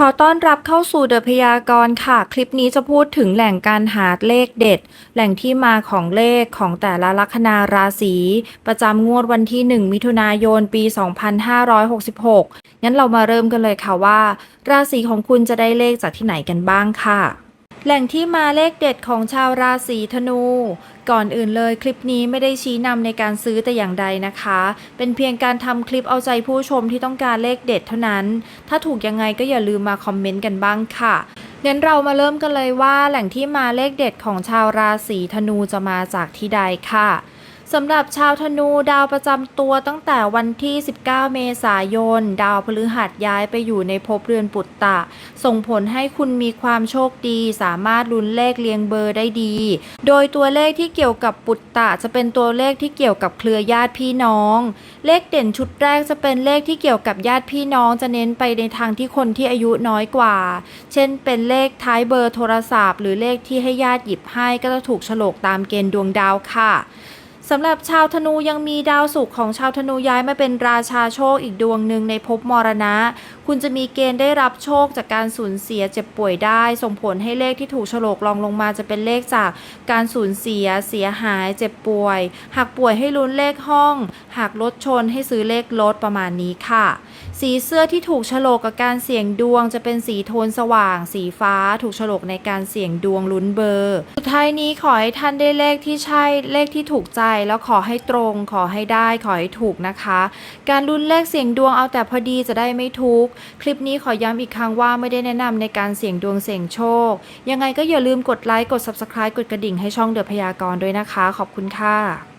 ขอต้อนรับเข้าสู่เดอะพยากรณ์ค่ะ คลิปนี้จะพูดถึงแหล่งการหาเลขเด็ด แหล่งที่มาของเลขของแต่ละลัคนาราศี ประจำงวดวันที่ 1 มิถุนายนปี 2566 งั้นเรามาเริ่มกันเลยค่ะว่า ราศีของคุณจะได้เลขจากที่ไหนกันบ้างค่ะ แหล่งที่มาเลขเด็ดของชาวราศีธนู ก่อนอื่นเลยคลิปนี้ไม่ได้ชี้นำในการซื้อแต่อย่างใดนะคะ เป็นเพียงการทำคลิปเอาใจผู้ชมที่ต้องการเลขเด็ดเท่านั้น ถ้าถูกยังไงก็อย่าลืมมาคอมเมนต์กันบ้างค่ะงั้นเรามาเริ่มกันเลยว่าแหล่งที่มาเลขเด็ดของชาวราศีธนูจะมาจากที่ใดค่ะ สำหรับชาวธนูดาวประจำตัวตั้งแต่วันที่ 19 เมษายน ดาวพฤหัสย้ายไปอยู่ในภพเรือนปุตตะ ส่งผลให้คุณมีความโชคดี สามารถลุ้นเลขเรียงเบอร์ได้ดี โดยตัวเลขที่เกี่ยวกับปุตตะจะเป็นตัวเลขที่เกี่ยวกับเครือญาติพี่น้อง เลขเด่นชุดแรกจะเป็นเลขที่เกี่ยวกับญาติพี่น้องจะเน้นไปในทางที่คนที่อายุน้อยกว่า เช่น เป็นเลขท้ายเบอร์โทรศัพท์ หรือเลขที่ให้ญาติหยิบให้ก็จะถูกฉลกตามเกณฑ์ดวงดาวค่ะ สำหรับชาวธนูยังมีดาวศุกร์ของชาวธนูย้ายมาเป็นราชาโชคอีกดวงหนึ่งในภพมรณะ คุณจะมีเกณฑ์ได้รับโชคจากการสูญเสียเจ็บป่วยได้ ส่งผลให้เลขที่ถูกโฉลกรองลงมาจะเป็นเลขจากการสูญเสีย เสียหาย เจ็บป่วย หากป่วยให้ลุ้นเลขห้อง หากรถชนให้ซื้อเลขรถประมาณนี้ค่ะ สีเสื้อที่ถูกฉลกกับการเสี่ยงดวง จะเป็นสีโทนสว่าง สีฟ้าถูกฉลกในการเสี่ยงดวงลุ้นเบอร์ สุดท้ายนี้ขอให้ท่านได้เลขที่ใช่เลขที่ถูกใจ แล้วขอให้ตรง ขอให้ได้ขอให้ถูกนะคะ การลุ้นเลขเสี่ยงดวงเอาแต่พอดีจะได้ไม่ทุกข์คลิปนี้ขอย้ำอีกครั้งว่าไม่ได้แนะนำในการเสี่ยงดวงเสี่ยงโชค ยังไงก็อย่าลืมกดไลค์กด subscribe กดกระดิ่งให้ช่องเดอะพยากรณ์ด้วยนะคะ ขอบคุณค่ะ